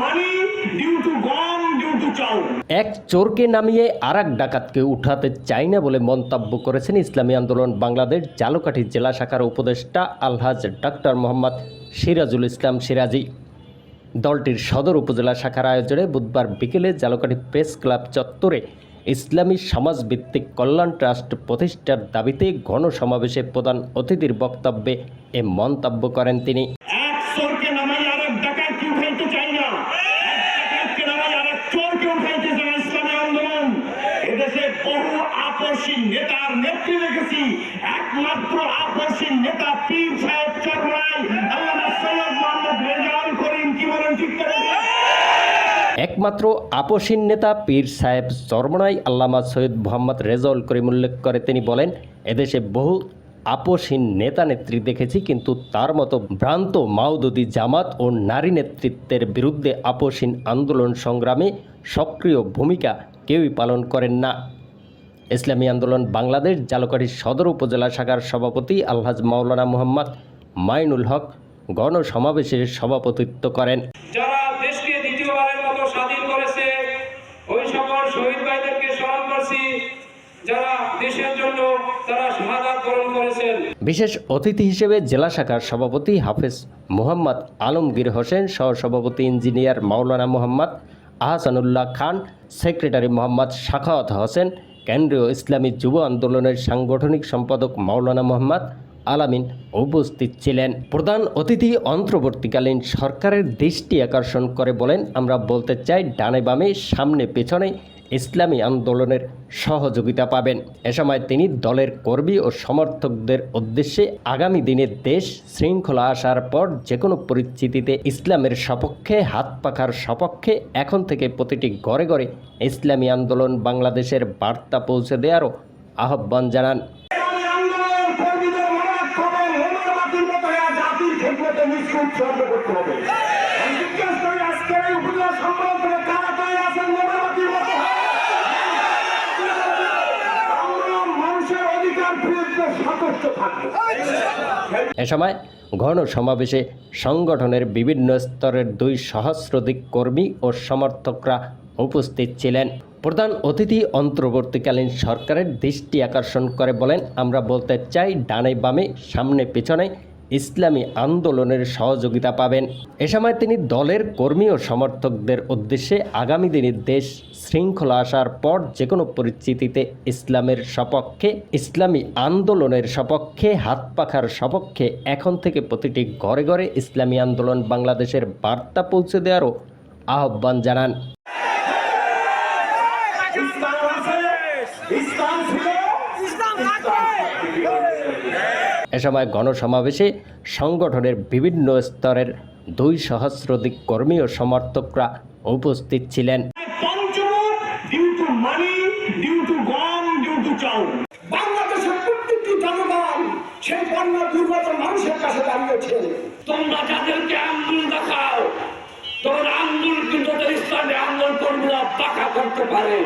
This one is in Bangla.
money, due to gum, due to chow. এক চোরকে নামিয়ে আর এক ডাকাতকে উঠাতে চাই না বলে মন্তব্য করেছেন ইসলামী আন্দোলন বাংলাদেশ জালকাঠি জেলা শাখার উপদেষ্টা আলহাজ ডাক্তার মোহাম্মদ সিরাজুল ইসলাম সিরাজি দলটির সদর উপজেলা শাখার আয়োজনে বুধবার বিকেলে জালকাঠি প্রেস ক্লাব চত্বরে ইসলামী সমাজভিত্তিক কল্যাণ ট্রাস্ট প্রতিষ্ঠার দাবিতে গণসমাবেশে প্রধান অতিথির বক্তব্যে এ মন্তব্য করেন তিনি এক চোরকে নামাই আর এক ডাকাতকে উঠাইতে চাই না এক ডাকাতকে নামাই আর এক চোরকে উঠাইতে চাই না ইসলামী আন্দোলন এদেশে বহু নেতার নেত্রী রেখেছি একমাত্র নেতা পীর সাহেব একমাত্র আপসীন নেতা পীর সাহেব চরমনাই আল্লামা সৈয়দ মোহাম্মদ রেজাউল করিম উল্লেখ করে। তিনি বলেন, এদেশে বহু আপসীন নেতা নেত্রী দেখেছি, কিন্তু তার মতো ভ্রান্ত মাওদুদি জামাত ও নারী নেতৃত্বের বিরুদ্ধে আপসীন আন্দোলন সংগ্রামে সক্রিয় ভূমিকা কেউই পালন করেন না। ইসলামী আন্দোলন বাংলাদেশ জালকাঠি সদর উপজেলা শাখার সভাপতি আলহাজ মাওলানা মুহাম্মদ মাইনুল হক গণসমাবেশের সভাপতিত্ব করেন। যারা দেশকে দ্বিতীয়বারের মতো স্বাধীন করেছে ওই সকল শহীদ ভাইদেরকে স্মরণ করছি যারা দেশের জন্য তারা শাহাদাত বরণ করেছেন। বিশেষ অতিথি হিসেবে জেলা শাখার সভাপতি হাফেজ মোহাম্মদ আলমগীর হোসেন সহসভাপতি ইঞ্জিনিয়ার মাওলানা মোহাম্মদ আহসানুল্লাহ খান, সেক্রেটারি মোহাম্মদ শাখাওয়াত হোসেন, কেন্দ্রীয় ইসলামী যুব আন্দোলনের সাংগঠনিক সম্পাদক মাওলানা মোহাম্মদ আলামিন উপস্থিত ছিলেন। প্রধান অতিথি অন্তর্বর্তীকালীন সরকারের দৃষ্টি আকর্ষণ করে বলেন, আমরা বলতে চাই, ডানে বামে, সামনে পেছনে ইসলামী আন্দোলনের সহযোগিতা পাবেন। এ সময় তিনি দলের কর্মী ও সমর্থকদের উদ্দেশ্যে আগামী দিনে দেশ শৃঙ্খলা আসার পর যে কোনো পরিস্থিতিতে ইসলামের সপক্ষে, হাত পাখার সপক্ষে এখন থেকে প্রতিটি ঘরে ঘরে ইসলামী আন্দোলন বাংলাদেশের বার্তা পৌঁছে দেওয়ারও আহ্বান জানান। করতে হবে। আজকের এই উপজেলা সম্মেলন থেকে কারা তৈরি আছেন মোমবাতির মতো আমরা মানুষের অধিকার বিরুদ্ধে সচেষ্ট থাকব এ সময় ঘন সমাবেশে সংগঠনের বিভিন্ন স্তরের দুই সহস্রাধিক কর্মী ও সমর্থকরা উপস্থিত ছিলেন। প্রধান অতিথি অন্তর্বর্তীকালীন সরকারের দৃষ্টি আকর্ষণ করে বলেন, আমরা বলতে চাই ডানে বামে, সামনে পেছনে ইসলামী আন্দোলনের সহযোগিতা পাবেন। এ সময় তিনি দলের কর্মী ও সমর্থকদের উদ্দেশ্যে আগামী দিনে দেশ শৃঙ্খলা আসার পর যে কোনো পরিস্থিতিতে ইসলামের সপক্ষে, ইসলামী আন্দোলনের সপক্ষে, হাত পাখার সপক্ষে এখন থেকে প্রতিটি ঘরে ঘরে ইসলামী আন্দোলন বাংলাদেশের বার্তা পৌঁছে দেওয়ারও আহ্বান জানান ইসলাম আছে ইসলাম ছিল ইসলাম এ সময় গণসমাবেশে সংগঠনের বিভিন্ন স্তরের দুই সহস্রাধিক কর্মী ও সমর্থকরা উপস্থিত ছিলেন। তোমরা কিন্তু কর্মীরা পাকা করতে পারে।